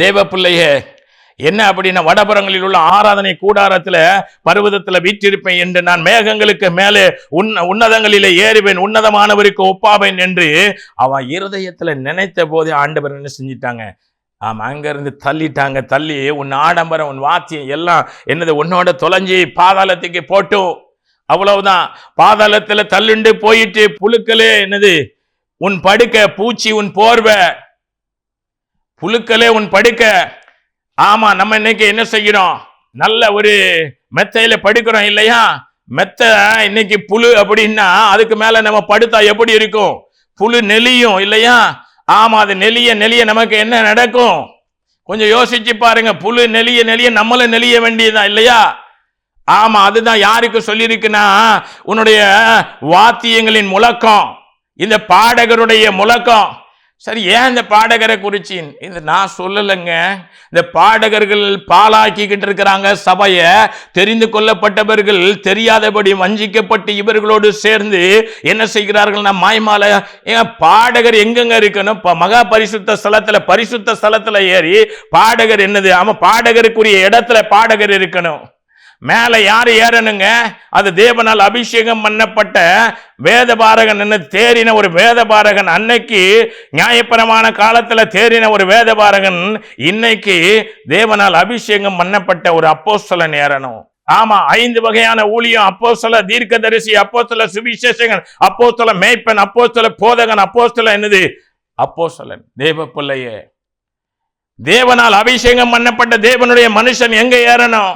தேவ பிள்ளையே என்ன அப்படின்னா வடபுறங்களில் உள்ள ஆராதனை கூடாரத்தில் பருவதத்தில் வீற்றிருப்பேன் என்று நான் மேகங்களுக்கு மேலே உன்ன உன்னதங்களிலே ஏறுவேன் உன்னதமானவருக்கு ஒப்பாவேன் என்று அவன் இருதயத்தில் நினைத்த போதே ஆண்டவர் என்ன செஞ்சிட்டாங்க? ஆமாம் அங்கேருந்து தள்ளிட்டாங்க தள்ளி உன் ஆடம்பரம் உன் வாத்தியம் எல்லாம் என்னது உன்னோட தொலைஞ்சி பாதாளத்துக்கு போட்டும் அவ்வளவுதான். பாதாளத்தில் தள்ளுண்டு போயிட்டு புழுக்களே என்னது உன் படுக்க பூச்சி உன் போர்வை புழுக்களே உன் படுக்க. ஆமா நம்ம இன்னைக்கு என்ன செய்கிறோம் நல்ல ஒரு மெத்தையில படுக்கிறோம் இல்லையா? மெத்த இன்னைக்கு புழு அப்படின்னா அதுக்கு மேல நம்ம படுத்தா எப்படி இருக்கும்? புழு நெலியும் இல்லையா? ஆமா அது நெலிய நெலிய நமக்கு என்ன நடக்கும்? கொஞ்சம் யோசிச்சு பாருங்க புழு நெலிய நெலிய நம்மளும் நெலிய வேண்டியதா இல்லையா? ஆமா அதுதான் யாருக்கு சொல்லியிருக்குன்னா உன்னுடைய வாத்தியங்களின் முழக்கம். இந்த பாடகருடைய முழக்கம். சரி ஏன் இந்த பாடகரை குறிச்சின்? இது நான் சொல்லலைங்க. இந்த பாடகர்கள் பாலாக்கிக்கிட்டு இருக்கிறாங்க சபையை. தெரிந்து கொள்ளப்பட்டவர்கள் தெரியாதபடி வஞ்சிக்கப்பட்டு இவர்களோடு சேர்ந்து என்ன செய்கிறார்கள்னா மாய்மால ஏன் பாடகர் எங்கெங்க இருக்கணும்? ப- மகா பரிசுத்த ஸ்தலத்தில் பரிசுத்த ஸ்தலத்தில் ஏறி பாடகர் என்னது? அவன் பாடகருக்குரிய இடத்துல பாடகர் இருக்கணும். மேலே யார் ஏறணுங்க? அது தேவனால் அபிஷேகம் பண்ணப்பட்ட வேதபாரகன் என்று தேறின ஒரு வேதபாரகன். அன்னைக்கு நியாயப்பரமான காலத்தில் தேறின ஒரு வேதபாரகன் இன்னைக்கு தேவனால் அபிஷேகம் பண்ணப்பட்ட ஒரு அப்போஸ்தலன் ஏறணும். ஆமா ஐந்து வகையான ஊழியம். அப்போ சொல்ல தீர்க்கதரிசி சொல்ல சுவிசேஷகன் அப்போ சொல்ல மேய்ப்பன் அப்போ சொல்ல போதகன் அப்போஸ்தல என்னது? அப்போஸ்தலன் தேவ பிள்ளையே. தேவனால் அபிஷேகம் பண்ணப்பட்ட தேவனுடைய மனுஷன் எங்க ஏறணும்?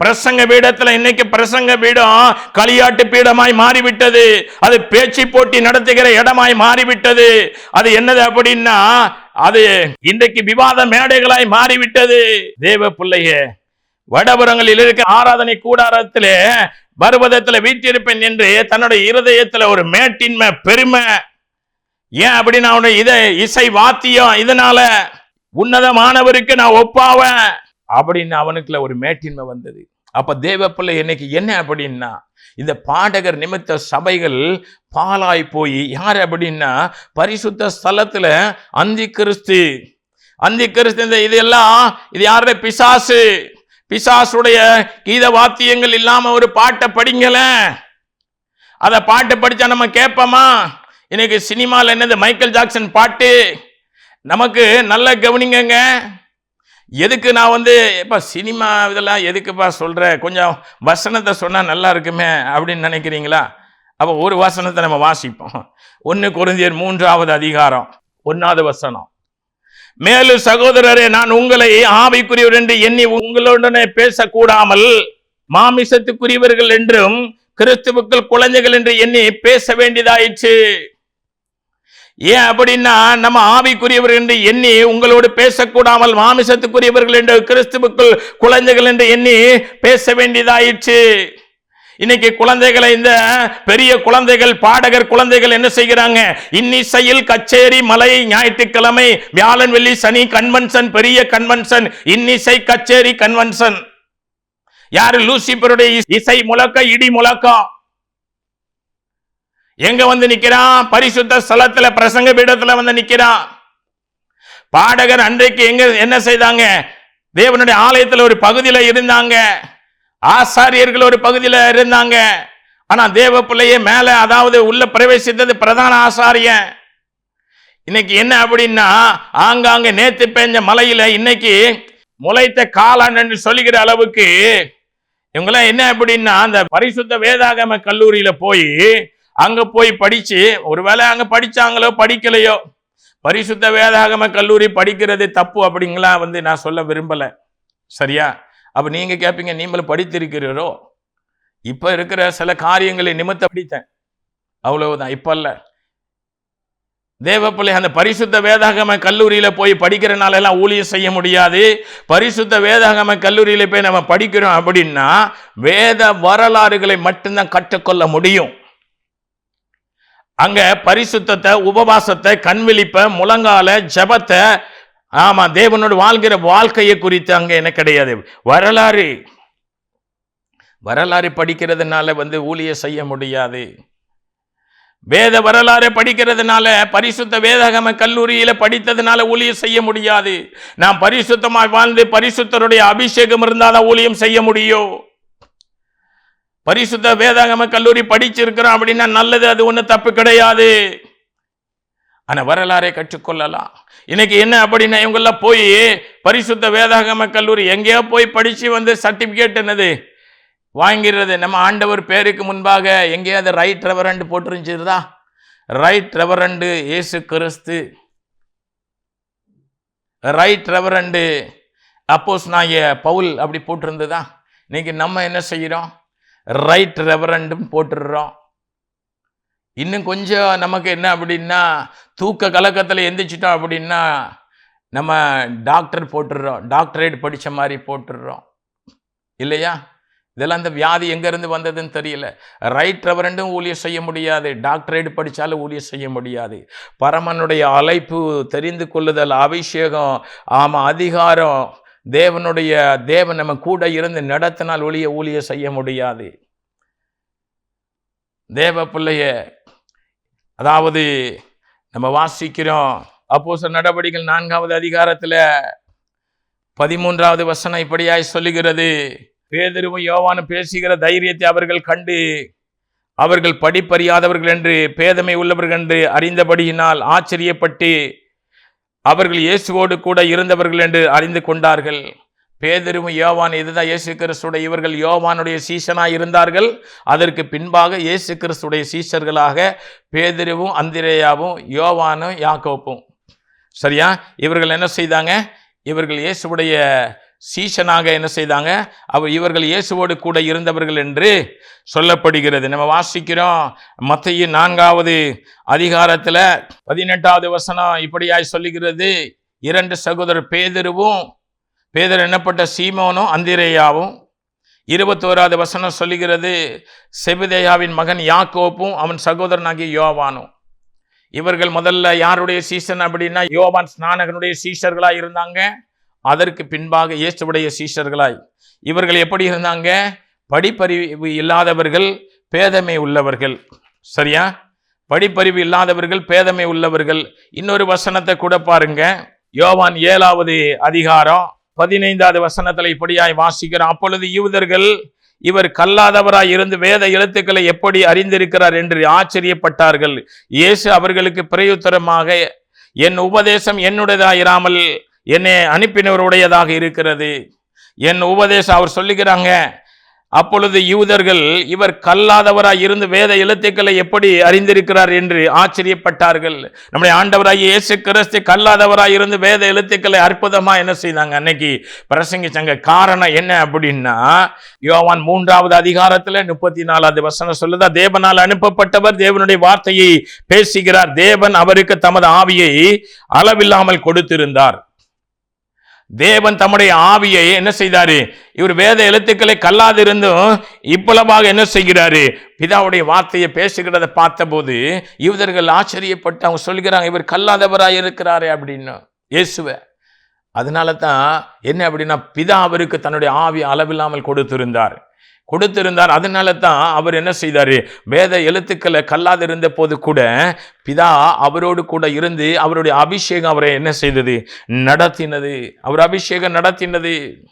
பிரசங்க பீடத்தில் இன்னைக்கு பிரசங்க பீடம் களியாட்டு பீடமாய் மாறிவிட்டது. அது பேச்சு போட்டி நடத்துகிற இடமாய் மாறிவிட்டது. அது என்னது அப்படின்னா அது இன்றைக்கு விவாத மேடைகளாய் மாறிவிட்டது. தேவ பிள்ளையே வடபுறங்களில் இருக்க ஆராதனை கூடாரத்திலே பருவதத்தில் வீட்டிருப்பேன் என்று தன்னுடைய இருதயத்தில் ஒரு மேட்டின்மை பெருமை. ஏன் அப்படின்னு அவனுடைய இதை இசை வாத்தியம் இதனால உன்னதமானவருக்கு நான் ஒப்பாவேன். அப்படின்னு அவனுக்குள்ள ஒரு மேட்டின்மை வந்தது. அப்போ தேவப்பிள்ளை இன்னைக்கு என்ன அப்படின்னா இந்த பாடகர் நிமித்த சபைகள் பாலாய் போய் யார் அப்படின்னா பரிசுத்த ஸ்தலத்தில் அந்தி கிறிஸ்து. அந்தி கிறிஸ்து இந்த இதெல்லாம் இது யாருடைய? பிசாசு. பிசாசுடைய கீத வாத்தியங்கள் இல்லாமல் ஒரு பாட்டை படிங்கள. அதை பாட்டு படித்தா நம்ம கேட்போமா? இன்னைக்கு சினிமாவில் என்னது? மைக்கேல் ஜாக்சன் பாட்டு. நமக்கு நல்ல கவனிங்கங்க. எதுக்கு நான் வந்து இப்போ சினிமா இதெல்லாம் எதுக்குப்பா சொல்கிறேன் கொஞ்சம் வசனத்தை சொன்னால் நல்லா இருக்குமே அப்படின்னு நினைக்கிறீங்களா? அப்போ ஒரு வசனத்தை நம்ம வாசிப்போம். ஒன்று குருந்தியர் மூன்றாவது அதிகாரம் ஒன்றாவது வசனம். மேலும் சகோதரரே நான் உங்களை ஆவிக்குரியவர் என்று எண்ணி உங்களுடனே பேசக்கூடாமல் மாமிசத்துக்குரியவர்கள் என்றும் கிறிஸ்துவுக்கள் குழந்தைகள் என்று எண்ணி பேச வேண்டியதாயிற்று. ஏன் அப்படின்னா நம்ம ஆவிக்குரியவர் என்று எண்ணி உங்களோடு பேசக்கூடாமல் மாமிசத்துக்குரியவர்கள் என்று கிறிஸ்துவுக்குள் குழந்தைகள் என்று எண்ணி பேச வேண்டியதாயிற்று. இன்னைக்கு குழந்தைகளை இந்த பெரிய குழந்தைகள் பாடகர் குழந்தைகள் என்ன செய்கிறாங்க? இன்னிசையில் கச்சேரி மலை ஞாயிற்றுக்கிழமை வியாழன் வெள்ளி சனி கன்வென்ஷன் பெரிய கன்வென்ஷன் இன்னிசை கச்சேரி கன்வென்ஷன். யாரு? லூசிபருடைய இசை முழக்க இடி முழக்கம். எங்க வந்து நிக்கிறான் பரிசுத்த ஸ்தலத்துல பிரசங்க பீடத்துல வந்து நிக்கிறான் பாடகர் அன்றைக்கு எங்க என்ன செய்தாங்க? தேவனுடைய ஆலயத்துல ஒரு பகுதியில இருந்தாங்க. ஆசாரியர்கள் ஒரு பகுதியில இருந்தாங்க. ஆனா தேவ பிள்ளையே மேல அதாவது உள்ள பிரவேசித்தது பிரதான ஆசாரியன். இன்னைக்கு என்ன அப்படின்னா ஆங்காங்க நேத்து பெஞ்ச மலையில இன்னைக்கு முளைத்த காளான் என்று சொல்லுகிற அளவுக்கு இவங்கெல்லாம் என்ன அப்படின்னா அந்த பரிசுத்த வேதாகம கல்லூரியில போய் அங்க போய் படிச்சு ஒருவேளை அங்க படிச்சாங்களோ படிக்கலையோ பரிசுத்த வேதாகம கல்லூரி படிக்கிறது தப்பு அப்படிங்களா வந்து நான் சொல்ல விரும்பல. சரியா? அப்ப நீங்க கேட்பீங்க நீங்களும் படித்திருக்கிறீரோ? இப்ப இருக்கிற சில காரியங்களை நிமித்த படித்தேன். அவ்வளவுதான். இப்ப இல்ல தேவப்பிள்ளை அந்த பரிசுத்த வேதாகம கல்லூரியில போய் படிக்கிறனால எல்லாம் ஊழியம் செய்ய முடியாது. பரிசுத்த வேதாகம கல்லூரியில போய் நம்ம படிக்கிறோம் அப்படின்னா வேத வரலாறுகளை மட்டும்தான் கற்றுக்கொள்ள முடியும். அங்க பரிசுத்தத்தை உபவாசத்தை கண்விழிப்பை முழங்கால ஜெபத்தை ஆமா தேவனோடு வாழ்கிற வாழ்க்கையை குறித்து அங்க என்ன கிடையாது. வரலாறு. வரலாறு படிக்கிறதுனால வந்து ஊழிய செய்ய முடியாது. வேத வரலாறு படிக்கிறதுனால பரிசுத்த வேதகம கல்லூரியில படித்ததுனால ஊழியம் செய்ய முடியாது. நான் பரிசுத்தமாய் வாழ்ந்து பரிசுத்தருடைய அபிஷேகம் இருந்தாதான் ஊழியம் செய்ய முடியும். பரிசுத்த வேதாகம கல்லூரி படிச்சிருக்கிறோம் அப்படின்னா நல்லது அது ஒன்றும் தப்பு கிடையாது. ஆனால் வரலாறை கற்றுக்கொள்ளலாம். இன்னைக்கு என்ன அப்படின்னா இவங்கெல்லாம் போய் பரிசுத்த வேதாகம கல்லூரி எங்கேயோ போய் படித்து வந்து சர்டிஃபிகேட் என்னது? வாங்கிறது நம்ம ஆண்டவர் பேருக்கு முன்பாக எங்கேயாவது ரைட் ரெவரண்ட் போட்டுருந்துச்சுதா ரைட் ரெவரண்டு இயேசு கிறிஸ்து. ரைட் ரெவரண்டு அப்போஸ் நான் பவுல் அப்படி போட்டிருந்ததா? இன்னைக்கு நம்ம என்ன செய்கிறோம் ரைட் ரெவரண்டும் போட்டுடுறோம். இன்னும் கொஞ்சம் நமக்கு என்ன அப்படின்னா தூக்க கலக்கத்தில் எந்திரிச்சிட்டோம் அப்படின்னா நம்ம டாக்டர் போட்டுடுறோம். டாக்டரேட் படித்த மாதிரி போட்டுடுறோம். இல்லையா? இதெல்லாம் அந்த வியாதி எங்கேருந்து வந்ததுன்னு தெரியல. ரைட் ரெவரண்டும் ஊழியர் செய்ய முடியாது. டாக்டரேட் படித்தாலும் ஊழியர் செய்ய முடியாது. பரமனுடைய அழைப்பு தெரிந்து கொள்ளுதல் அபிஷேகம் ஆமாம் அதிகாரம் தேவனுடைய தேவன் நம்ம கூட இருந்து நடத்தினால் ஒளிய ஊழிய செய்ய முடியாது. தேவ பிள்ளைய அதாவது நம்ம வாசிக்கிறோம் அப்போஸ்தலர் நடவடிக்கைகள் நான்காவது அதிகாரத்தில் பதிமூன்றாவது வசனம் இப்படியாய் சொல்லுகிறது. பேதருவும் யோவானும் பேசுகிற தைரியத்தை அவர்கள் கண்டு அவர்கள் படிப்பறியாதவர்கள் என்று பேதமை உள்ளவர்கள் என்று அறிந்தபடியினால் ஆச்சரியப்பட்டு அவர்கள் இயேசுவோடு கூட இருந்தவர்கள் என்று அறிந்து கொண்டார்கள். பேதரும் யோவான் இதுதான் இயேசு கிறிஸ்துடைய இவர்கள் யோவானுடைய சீசனாக இருந்தார்கள். அதற்கு பின்பாக இயேசு கிறிஸ்துடைய சீஷர்களாக பேதருவும் அந்திரேயாவும் யோவானும் யாக்கோப்பும் சரியா? இவர்கள் என்ன செய்தாங்க? இவர்கள் இயேசுவுடைய சீஷனாக என்ன செய்தாங்க? அவர் இவர்கள் இயேசுவோடு கூட இருந்தவர்கள் என்று சொல்லப்படுகிறது. நம்ம வாசிக்கிறோம். மத்திய நான்காவது அதிகாரத்தில் பதினெட்டாவது வசனம் இப்படியாய் சொல்லுகிறது. இரண்டு சகோதரர் பேதருவும் பேதர் என்னப்பட்ட? சீமோனும் அந்திரேயாவும். இருபத்தோராவது வசனம் சொல்லுகிறது. செபிதேயாவின் மகன் யாக்கோப்பும் அவன் சகோதரனாகிய யோவானும். இவர்கள் முதல்ல யாருடைய சீசன் அப்படின்னா? யோவான் ஸ்நானகனுடைய சீஷர்களாக இருந்தாங்க. அதற்கு பின்பாக இயேசுடைய சீஷர்களாய். இவர்கள் எப்படி இருந்தாங்க? படிப்பறிவு இல்லாதவர்கள் பேதமை உள்ளவர்கள். சரியா? படிப்பறிவு இல்லாதவர்கள் பேதமை உள்ளவர்கள். இன்னொரு வசனத்தை கூட பாருங்க. யோவான் ஏழாவது அதிகாரம் பதினைந்தாவது வசனத்தில் இப்படியாய் வாசிக்கிறோம் அப்பொழுது யூதர்கள் இவர் கல்லாதவராய் இருந்து வேத எழுத்துக்களை எப்படி அறிந்திருக்கிறார் என்று ஆச்சரியப்பட்டார்கள். இயேசு அவர்களுக்கு பிரயுத்தரமாக என் உபதேசம் என்னுடையதாயிராமல் என்னை அனுப்பினவருடையதாக இருக்கிறது. என் உபதேசம் அவர் சொல்லுகிறாங்க. அப்பொழுது யூதர்கள் இவர் கல்லாதவராய் இருந்து வேத எழுத்துக்களை எப்படி அறிந்திருக்கிறார்? என்று ஆச்சரியப்பட்டார்கள். நம்முடைய ஆண்டவராகி இயேசு கிறிஸ்து கல்லாதவராய் இருந்து வேத எழுத்துக்களை அற்புதமாக என்ன செய்தாங்க? அன்னைக்கு பிரசங்கிச்சாங்க காரணம் என்ன அப்படின்னா யோவான் மூன்றாவது அதிகாரத்தில் முப்பத்தி நாலாவது வசனம் சொல்லுதா? தேவனால் அனுப்பப்பட்டவர் தேவனுடைய வார்த்தையை பேசுகிறார். தேவன் அவருக்கு தமது ஆவியை அளவில்லாமல் கொடுத்திருந்தார். தேவன் தம்முடைய ஆவியை என்ன செய்தாரு? இவர் வேத எழுத்துக்களை கல்லாதிருந்தும் இப்பளவாக என்ன செய்கிறாரு? பிதாவுடைய வார்த்தையை பேசுகிறத பார்த்தபோது யூதர்கள் ஆச்சரியப்பட்டு அவங்க சொல்கிறாங்க இவர் கல்லாதவராக இருக்கிறாரே அப்படின்னு. இயேசுவ. அதனால தான் என்ன அப்படின்னா பிதா அவருக்கு தன்னுடைய ஆவி அளவில்லாமல் கொடுத்திருந்தார். கொடுத்திருந்தார். அதனால தான் அவர் என்ன செய்தார்? வேத எழுத்துக்களை கல்லாதிருந்த போது கூட பிதா அவரோடு கூட இருந்து அவருடைய அபிஷேகம் அவரை என்ன செய்தது? நடத்தினது. அவர் அபிஷேகம் நடத்தினது.